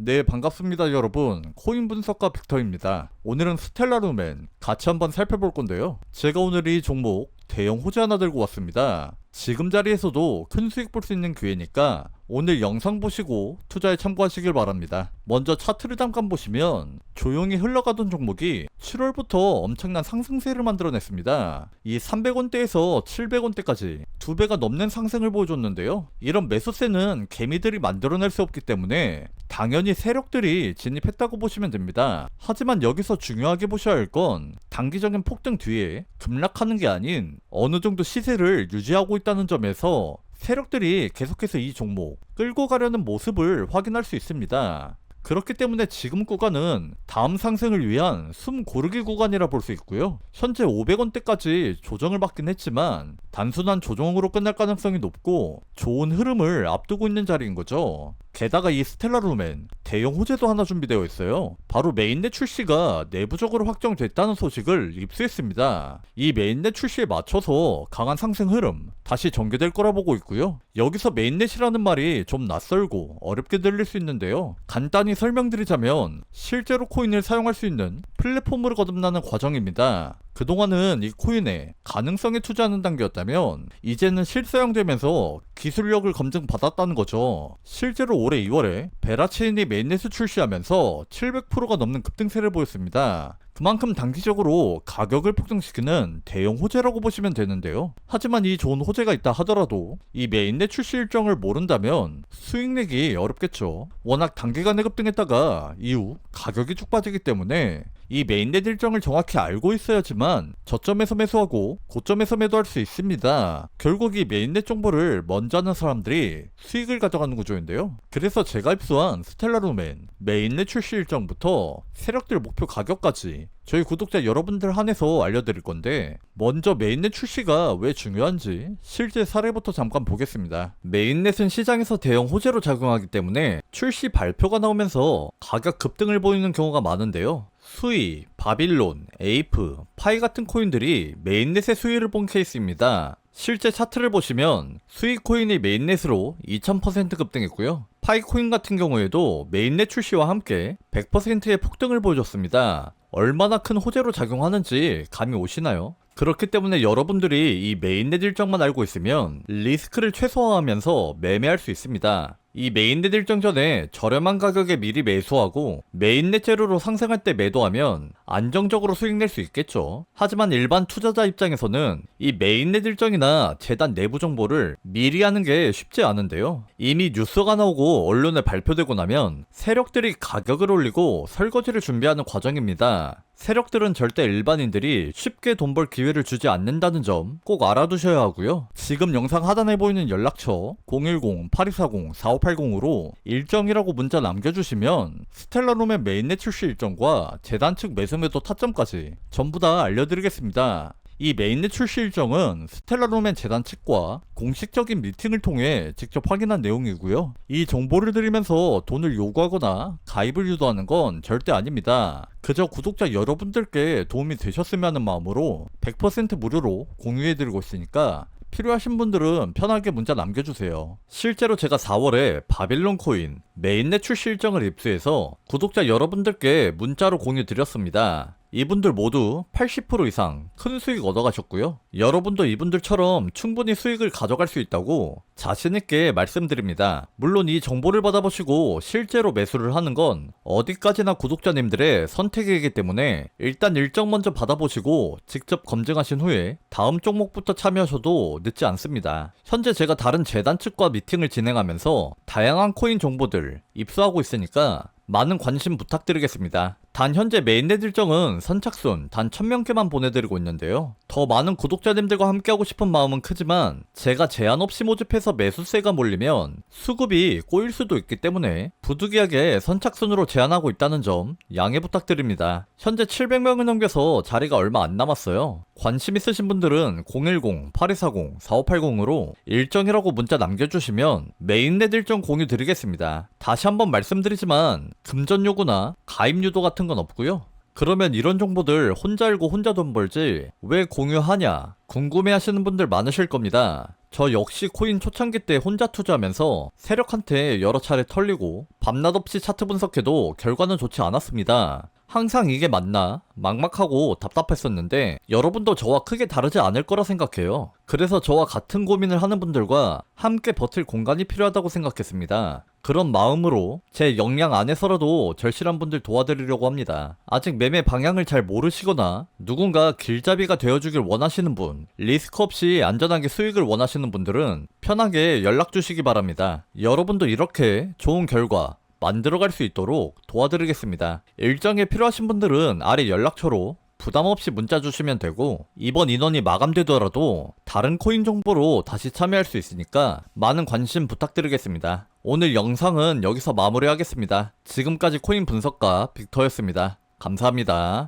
네 반갑습니다 여러분. 코인 분석가 빅터입니다. 오늘은 스텔라루멘 같이 한번 살펴볼 건데요. 제가 오늘 이 종목 대형 호재 하나 들고 왔습니다 지금 자리에서도 큰 수익 볼 수 있는 기회니까 오늘 영상 보시고 투자에 참고하시길 바랍니다. 먼저 차트를 잠깐 보시면 조용히 흘러가던 종목이 7월부터 엄청난 상승세를 만들어냈습니다. 이 300원대에서 700원대까지 두 배가 넘는 상승을 보여줬는데요. 이런 매수세는 개미들이 만들어낼 수 없기 때문에 당연히 세력들이 진입했다고 보시면 됩니다. 하지만 여기서 중요하게 보셔야 할 건 단기적인 폭등 뒤에 급락하는 게 아닌 어느 정도 시세를 유지하고 있다는 점에서 세력들이 계속해서 이 종목 끌고 가려는 모습을 확인할 수 있습니다. 그렇기 때문에 지금 구간은 다음 상승을 위한 숨 고르기 구간이라 볼 수 있고요. 현재 500원대까지 조정을 받긴 했지만 단순한 조정으로 끝날 가능성이 높고 좋은 흐름을 앞두고 있는 자리인 거죠. 게다가 이 스텔라루멘 대형 호재도 하나 준비되어 있어요. 바로 메인넷 출시가 내부적으로 확정됐다는 소식을 입수했습니다. 이 메인넷 출시에 맞춰서 강한 상승 흐름 다시 전개될 거라 보고 있고요. 여기서 메인넷이라는 말이 좀 낯설고 어렵게 들릴 수 있는데요. 간단히 설명드리자면 실제로 코인을 사용할 수 있는 플랫폼으로 거듭나는 과정입니다. 그동안은 이 코인에 가능성에 투자하는 단계였다면 이제는 실사용되면서 기술력을 검증받았다는 거죠. 실제로 올해 2월에 베라체인이 메인넷을 출시하면서 700%가 넘는 급등세를 보였습니다. 그만큼 단기적으로 가격을 폭등시키는 대형 호재라고 보시면 되는데요. 하지만 이 좋은 호재가 있다 하더라도 이 메인넷 출시 일정을 모른다면 수익 내기 어렵겠죠. 워낙 단기간에 급등했다가 이후 가격이 쭉 빠지기 때문에 이 메인넷 일정을 정확히 알고 있어야지만 저점에서 매수하고 고점에서 매도할 수 있습니다. 결국 이 메인넷 정보를 먼저 아는 사람들이 수익을 가져가는 구조인데요. 그래서 제가 입수한 스텔라루멘 메인넷 출시 일정부터 세력들 목표 가격까지 저희 구독자 여러분들 한해서 알려드릴 건데 먼저 메인넷 출시가 왜 중요한지 실제 사례부터 잠깐 보겠습니다. 메인넷은 시장에서 대형 호재로 작용하기 때문에 출시 발표가 나오면서 가격 급등을 보이는 경우가 많은데요. 수이, 바빌론, 에이프, 파이 같은 코인들이 메인넷의 수위를 본 케이스입니다. 실제 차트를 보시면 수익 코인이 메인넷으로 2000% 급등했고요. 파이 코인 같은 경우에도 메인넷 출시와 함께 100%의 폭등을 보여줬습니다. 얼마나 큰 호재로 작용하는지 감이 오시나요? 그렇기 때문에 여러분들이 이 메인넷 일정만 알고 있으면 리스크를 최소화하면서 매매할 수 있습니다. 이 메인넷 일정 전에 저렴한 가격에 미리 매수하고 메인넷 재료로 상승할 때 매도하면 안정적으로 수익 낼 수 있겠죠. 하지만 일반 투자자 입장에서는 이 메인넷 일정이나 재단 내부 정보를 미리 하는 게 쉽지 않은데요. 이미 뉴스가 나오고 언론에 발표되고 나면 세력들이 가격을 올리고 설거지를 준비하는 과정입니다. 세력들은 절대 일반인들이 쉽게 돈 벌 기회를 주지 않는다는 점 꼭 알아두셔야 하고요. 지금 영상 하단에 보이는 연락처 010-8240-4580으로 일정이라고 문자 남겨주시면 스텔라룸의 메인넷 출시 일정과 재단 측 매수 매도 타점까지 전부 다 알려드리겠습니다. 이 메인넷 출시 일정은 스텔라룸의 재단 측과 공식적인 미팅을 통해 직접 확인한 내용이고요. 이 정보를 드리면서 돈을 요구하거나 가입을 유도하는 건 절대 아닙니다. 그저 구독자 여러분들께 도움이 되셨으면 하는 마음으로 100% 무료로 공유해드리고 있으니까 필요하신 분들은 편하게 문자 남겨주세요. 실제로 제가 4월에 바빌론 코인 메인넷 출시 일정을 입수해서 구독자 여러분들께 문자로 공유 드렸습니다. 이분들 모두 80% 이상 큰 수익 얻어가셨고요. 여러분도 이분들처럼 충분히 수익을 가져갈 수 있다고 자신있게 말씀드립니다. 물론 이 정보를 받아보시고 실제로 매수를 하는 건 어디까지나 구독자님들의 선택이기 때문에 일단 일정 먼저 받아보시고 직접 검증하신 후에 다음 종목부터 참여하셔도 늦지 않습니다. 현재 제가 다른 재단 측과 미팅을 진행하면서 다양한 코인 정보들 입수하고 있으니까 많은 관심 부탁드리겠습니다. 단 현재 메인넷 일정은 선착순 단 1000명께만 보내드리고 있는데요. 더 많은 구독자님들과 함께하고 싶은 마음은 크지만 제가 제한 없이 모집해서 매수세가 몰리면 수급이 꼬일 수도 있기 때문에 부득이하게 선착순으로 제한하고 있다는 점 양해 부탁드립니다. 현재 700명을 넘겨서 자리가 얼마 안 남았어요. 관심 있으신 분들은 010-8240-4580으로 일정이라고 문자 남겨주시면 메인넷 일정 공유 드리겠습니다. 다시 한번 말씀드리지만 금전 요구나 가입 유도 같은 건 없고요. 그러면 이런 정보들 혼자 알고 혼자 돈 벌지 왜 공유하냐 궁금해 하시는 분들 많으실 겁니다. 저 역시 코인 초창기 때 혼자 투자하면서 세력한테 여러 차례 털리고 밤낮 없이 차트 분석해도 결과는 좋지 않았습니다. 항상 이게 맞나? 막막하고 답답했었는데 여러분도 저와 크게 다르지 않을 거라 생각해요. 그래서 저와 같은 고민을 하는 분들과 함께 버틸 공간이 필요하다고 생각했습니다. 그런 마음으로 제 역량 안에서라도 절실한 분들 도와드리려고 합니다. 아직 매매 방향을 잘 모르시거나 누군가 길잡이가 되어주길 원하시는 분, 리스크 없이 안전하게 수익을 원하시는 분들은 편하게 연락 주시기 바랍니다. 여러분도 이렇게 좋은 결과 만들어갈 수 있도록 도와드리겠습니다. 일정에 필요하신 분들은 아래 연락처로 부담 없이 문자 주시면 되고 이번 인원이 마감되더라도 다른 코인 정보로 다시 참여할 수 있으니까 많은 관심 부탁드리겠습니다. 오늘 영상은 여기서 마무리하겠습니다. 지금까지 코인 분석가 빅터였습니다. 감사합니다.